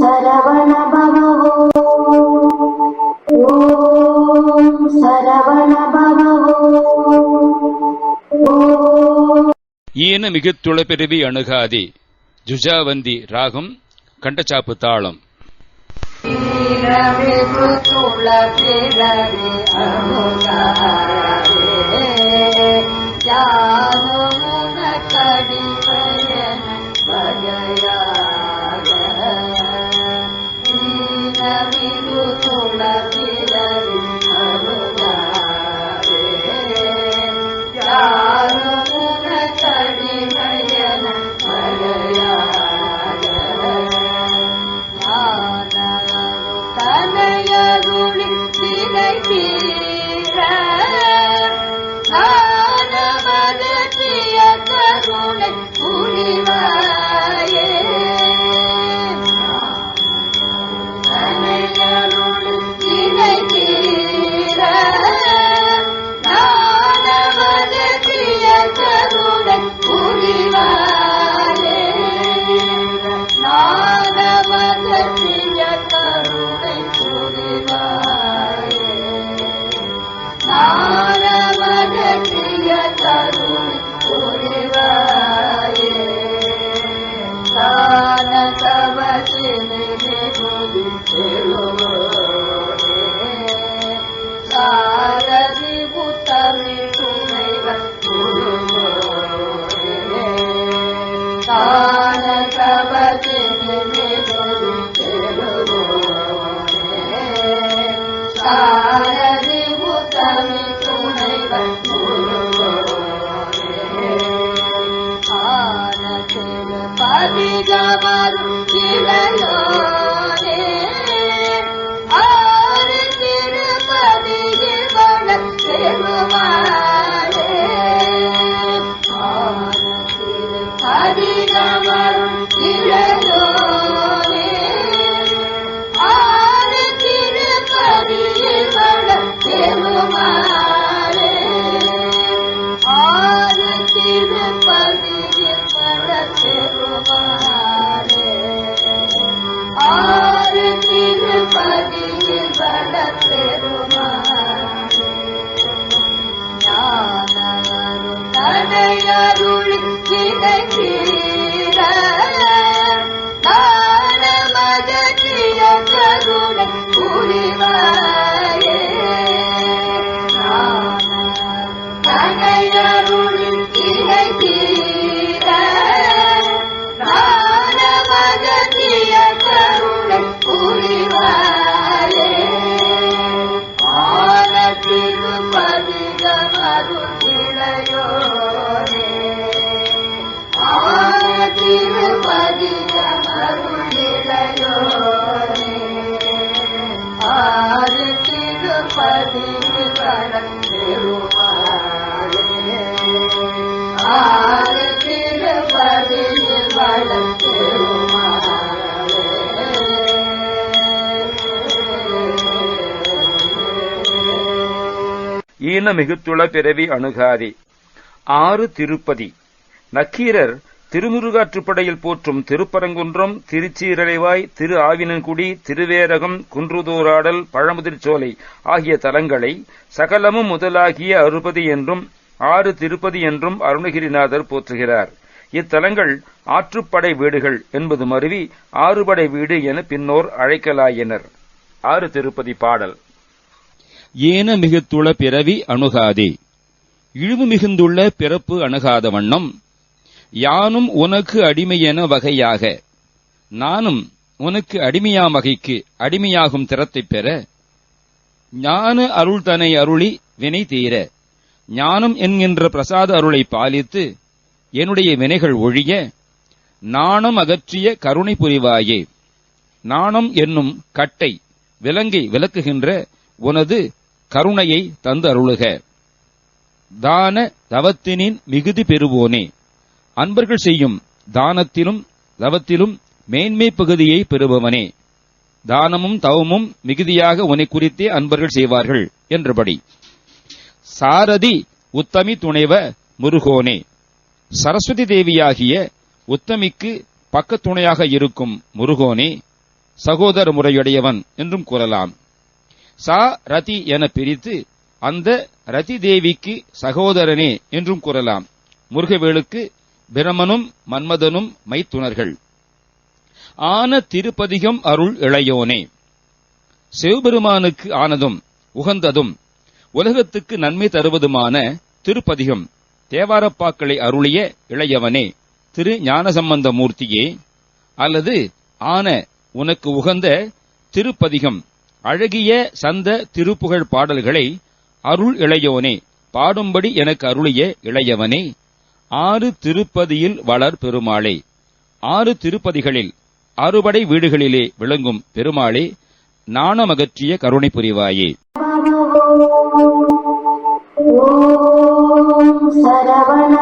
சரவண பவோ ஓம் சரவண பவோ ஓம் ஈன மிகுத்துளபிறவி அணுகாதி? ஜுஜாவந்தி ராகம் கண்டச்சாப்பு தாளம். ீரவிகுத்துள கடி ஆனமகத்திய கருணை புரிவாயே सारदिभूतमि ஈன மிகுத்துள பிறவி அணுகாதே. ஆறு திருப்பதி. நக்கீரர் திருமுருகாற்றுப்படையில் போற்றும் திருப்பரங்குன்றம் திருச்சீரலைவாய் திரு ஆவினன்குடி திருவேரகம் குன்றுதோராடல் பழமுதிர்ச்சோலை ஆகிய தலங்களை சகலமும் முதலாகிய அறுபதி என்றும் ஆறு திருப்பதி என்றும் அருணகிரிநாதர் போற்றுகிறார். இத்தலங்கள் ஆற்றுப்படை வீடுகள் என்பது மருவி ஆறுபடை வீடு என பின்னோர் அழைக்கலாயினர். ஆறு திருப்பதி பாடல். ஏன மிகுத்துள பிறவி அணுகாதே. இழிவு மிகுந்துள்ள பிறப்பு அணுகாத வண்ணம். யானும் உனக்கு அடிமையென வகையாக. நானும் உனக்கு அடிமையாம் வகைக்கு அடிமையாகும் திறத்தைப் பெற. ஞான அருள் தனை அருளி வினை தீர. ஞானம் என்கின்ற பிரசாத அருளை பாலித்து என்னுடைய வினைகள் ஒழிய நாணம் அகற்றிய கருணை புரிவாயே. நாணம் என்னும் கட்டை விலங்கை விளக்குகின்ற உனது கருணையை தந்து அருளுக தான தவத்தினின் மிகுதி பெறுவோனே. அன்பர்கள் செய்யும் தானத்திலும் தவத்திலும் மேன்மை பகுதியை பெறுபவனே. தானமும் தவமும் மிகுதியாக உனை குறித்தே அன்பர்கள் செய்வார்கள் என்றபடி. சாரதி உத்தமி துணைவ முருகோனே. சரஸ்வதி தேவியாகிய உத்தமிக்கு பக்கத்துணையாக இருக்கும் முருகோனே சகோதர முறையுடையவன் என்றும் கூறலாம். சா ரதி என பிரித்து அந்த ரதி தேவிக்கு சகோதரனே என்றும் கூறலாம். முருகவேலுக்கு பிரமனும் மன்மதனும் மைத்துனர்கள். ஆன திருப்பதிகம் அருள் இளையோனே. சிவபெருமானுக்கு ஆனதும் உகந்ததும் உலகத்துக்கு நன்மை தருவதுமான திருப்பதிகம் தேவாரப்பாக்களை அருளிய இளையவனே. திரு ஞானசம்பந்த மூர்த்தியே அல்லது ஆன உனக்கு உகந்த திருப்பதிகம் அழகிய சந்த திருப்புகழ் பாடல்களை அருள் இளையோனே பாடும்படி எனக்கு அருளிய இளையவனே ஆறு திருப்பதியில் வளர் பெருமாளே. ஆறு திருப்பதிகளில் அறுபடை வீடுகளிலே விளங்கும் பெருமாளே நாணமகற்றிய கருணை புரிவாயே. ஓம் சரவண